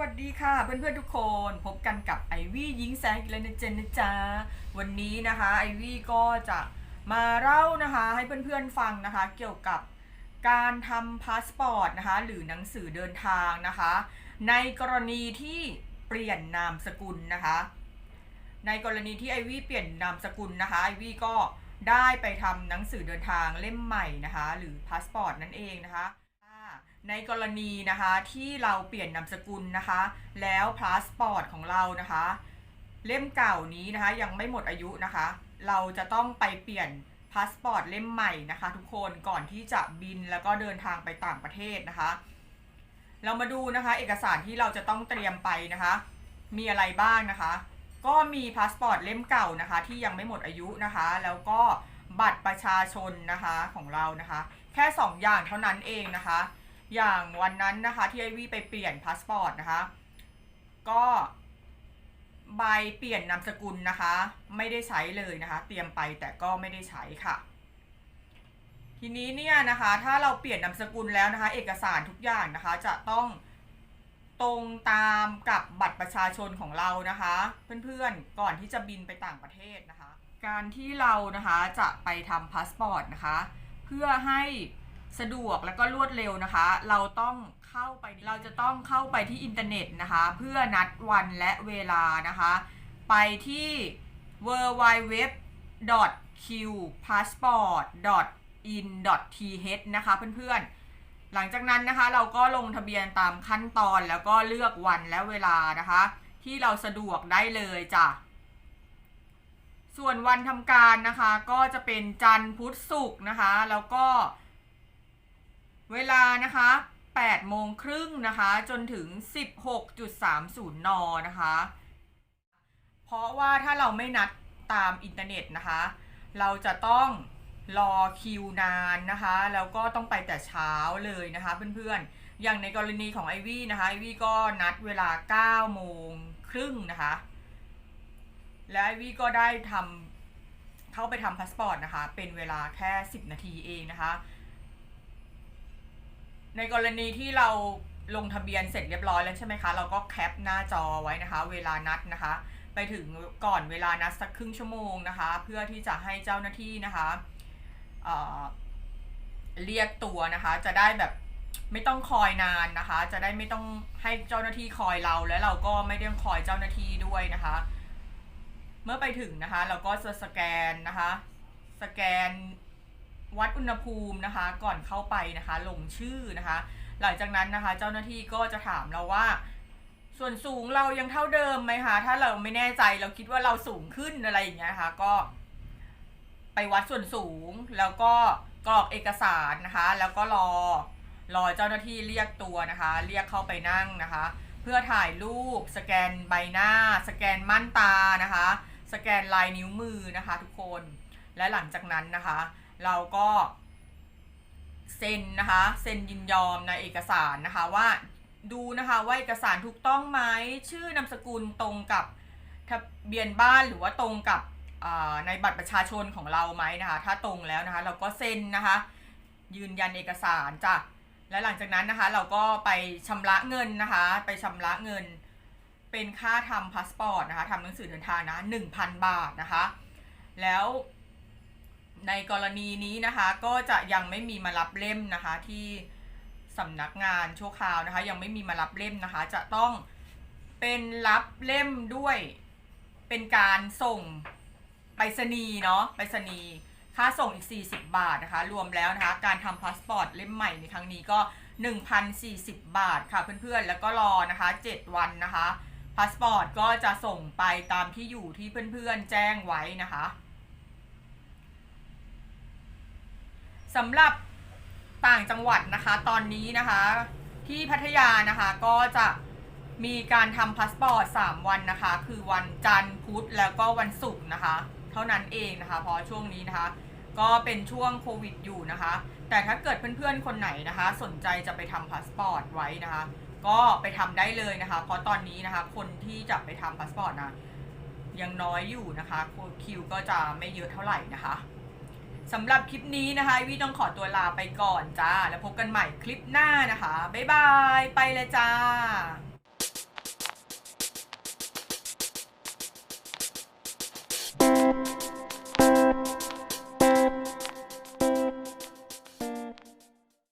วัสดีค่ะเพื่อนๆทุกคนพบกันกับไอวี่ยิงแซงอีกแล้วนะเจนนะจ๊ะวันนี้นะคะไอวี่ก็จะมาเล่านะคะให้เพื่อนๆฟังนะคะ เกี่ยวกับการทำพาสปอร์ตนะคะหรือหนังสือเดินทางนะคะ ในกรณีที่เปลี่ยนนามสกุลนะคะ ในกรณีที่ไอวี่เปลี่ยนนามสกุลนะคะไอวี่ก็ได้ไปทำหนังสือเดินทางเล่มใหม่นะคะ หรือพาสปอร์ตนั่นเองนะคะ ในกรณีนะคะที่เราเปลี่ยนนามสกุลนะคะ แล้วพาสปอร์ตของเรานะคะ เล่มเก่านี้นะคะยังไม่หมดอายุนะคะ เราจะต้องไปเปลี่ยนพาสปอร์ตเล่มใหม่นะคะ ทุกคนก่อนที่จะบินแล้วก็เดินทางไปต่างประเทศนะคะ เรามาดูนะคะ เอกสารที่เราจะต้องเตรียมไปนะคะ มีอะไรบ้างนะคะ ก็มีพาสปอร์ตเล่มเก่านะคะ ที่ยังไม่หมดอายุนะคะ แล้วก็บัตรประชาชนนะคะของเรานะคะ แค่ 2 อย่างเท่านั้นเองนะคะ อย่างวันนั้นนะคะที่ไอวี่ไปเปลี่ยนพาสปอร์ตนะคะ ก็ใบเปลี่ยนนามสกุลนะคะ ไม่ได้ใช้เลยนะคะ เตรียมไปแต่ก็ไม่ได้ใช้ค่ะ ทีนี้เนี่ยนะคะถ้าเราเปลี่ยนนามสกุลแล้วนะคะ เอกสารทุกอย่างนะคะจะต้องตรงตามกับบัตรประชาชนของเรานะคะ เพื่อนๆก่อนที่จะบินไปต่างประเทศนะคะ การที่เรานะคะจะไปทำพาสปอร์ตนะคะ เพื่อให้ สะดวกแล้วก็รวดเร็วนะคะ เราต้องเข้าไปเราจะต้องเข้าไปที่อินเทอร์เน็ตนะคะ เพื่อนัดวันและเวลานะคะ ไปที่ w w w q passport in th นะคะเพื่อนๆ หลังจากนั้นนะคะ เราก็ลงทะเบียนตามขั้นตอนแล้วก็เลือกวันและเวลานะคะ ที่เราสะดวกได้เลยจ้ะส่วนวันทำการนะคะก็จะเป็นจันทร์พุธศุกร์นะคะ แล้วก็ เวลานะคะ8โมงครึ่งนะคะ จนถึง 16.30 น นะคะ เพราะว่าถ้าเราไม่นัดตามอินเทอร์เน็ตนะคะ เราจะต้องรอคิวนานนะคะ แล้วก็ต้องไปแต่เช้าเลยนะคะเพื่อนๆ อย่างในกรณีของไอวี่นะคะไอวี่ก็นัดเวลา9โมงครึ่งนะคะ และไอวี่ก็ได้ทำเข้าไปทำพาสปอร์ตนะคะ เป็นเวลาแค่ 10 นาทีเองนะคะ ในกรณีที่เราลงทะเบียนเสร็จเรียบร้อยแล้วใช่ไหมคะ เราก็แคปหน้าจอไว้นะคะ เวลานัดนะคะ ไปถึงก่อนเวลานัดสักครึ่งชั่วโมงนะคะ เพื่อที่จะให้เจ้าหน้าที่นะคะเอ่อเรียกตัวนะคะ จะได้แบบไม่ต้องคอยนานนะคะ จะได้ไม่ต้องให้เจ้าหน้าที่คอยเราและเราก็ไม่ต้องคอยเจ้าหน้าที่ด้วยนะคะ เมื่อไปถึงนะคะ เราก็จะสแกนนะคะ สแกน วัดอุณหภูมินะคะ ก่อนเข้าไปนะคะ ลงชื่อนะคะ หลังจากนั้นนะคะ เจ้าหน้าที่ก็จะถามเราว่า ส่วนสูงเรายังเท่าเดิมไหมคะถ้าเราไม่แน่ใจเราคิดว่าเราสูงขึ้นอะไรอย่างเงี้ยนะคะก็ไปวัดส่วนสูงแล้วก็กรอกเอกสารนะคะ แล้วก็รอรอเจ้าหน้าที่เรียกตัวนะคะ เรียกเข้าไปนั่งนะคะ เพื่อถ่ายรูปสแกนใบหน้า สแกนม่านตานะคะ สแกนลายนิ้วมือนะคะ ทุกคนและหลังจากนั้นนะคะ เราก็เซ็นนะคะเซ็นยินยอมในเอกสารนะคะว่าดูนะคะว่าเอกสารถูกต้องไหมชื่อนามสกุลตรงกับทะเบียนบ้านหรือว่าตรงกับในบัตรประชาชนของเราไหมนะคะถ้าตรงแล้วนะคะเราก็เซ็นนะคะยืนยันเอกสารจ้ะและหลังจากนั้นนะคะเราก็ไปชำระเงินนะคะไปชำระเงินเป็นค่าทำพาสปอร์ตนะคะทำหนังสือเดินทางนะ1,000 บาทนะคะแล้ว ในกรณีนี้นะคะก็จะยังไม่มีมารับเล่มนะคะที่สำนักงานชั่วคราวนะคะ ยังไม่มีมารับเล่มนะคะ จะต้องเป็นรับเล่มด้วยเป็นการส่งไปรษณีย์เนาะไปรษณีย์ค่าส่งอีก 40 บาทนะคะ รวมแล้วนะคะ การทำพาสปอร์ตเล่มใหม่ในครั้งนี้ก็ 1,040 บาทค่ะเพื่อนๆ แล้วก็รอนะคะ 7 วันนะคะพาสปอร์ตก็จะส่งไปตามที่อยู่ที่เพื่อนๆ แจ้งไว้นะคะ สำหรับต่างจังหวัดนะคะ ตอนนี้นะคะ ที่พัทยานะคะก็จะมีการทำพาสปอร์ต 3 วันนะคะ คือวันจันทร์พุธแล้วก็วันศุกร์นะคะ เท่านั้นเองนะคะเพราะช่วงนี้นะคะ ก็เป็นช่วงโควิดอยู่นะคะ แต่ถ้าเกิดเพื่อนๆคนไหนนะคะ สนใจจะไปทำพาสปอร์ตไว้นะคะ ก็ไปทำได้เลยนะคะ เพราะตอนนี้นะคะ คนที่จะไปทำพาสปอร์ตนะยังน้อยอยู่นะคะคิวก็จะไม่เยอะเท่าไหร่นะคะ สำหรับคลิปนี้นะคะวีต้องขอตัวลาไปก่อนจ้า แล้วพบกันใหม่คลิปหน้านะคะ บ๊ายบาย ไปเลยจ้า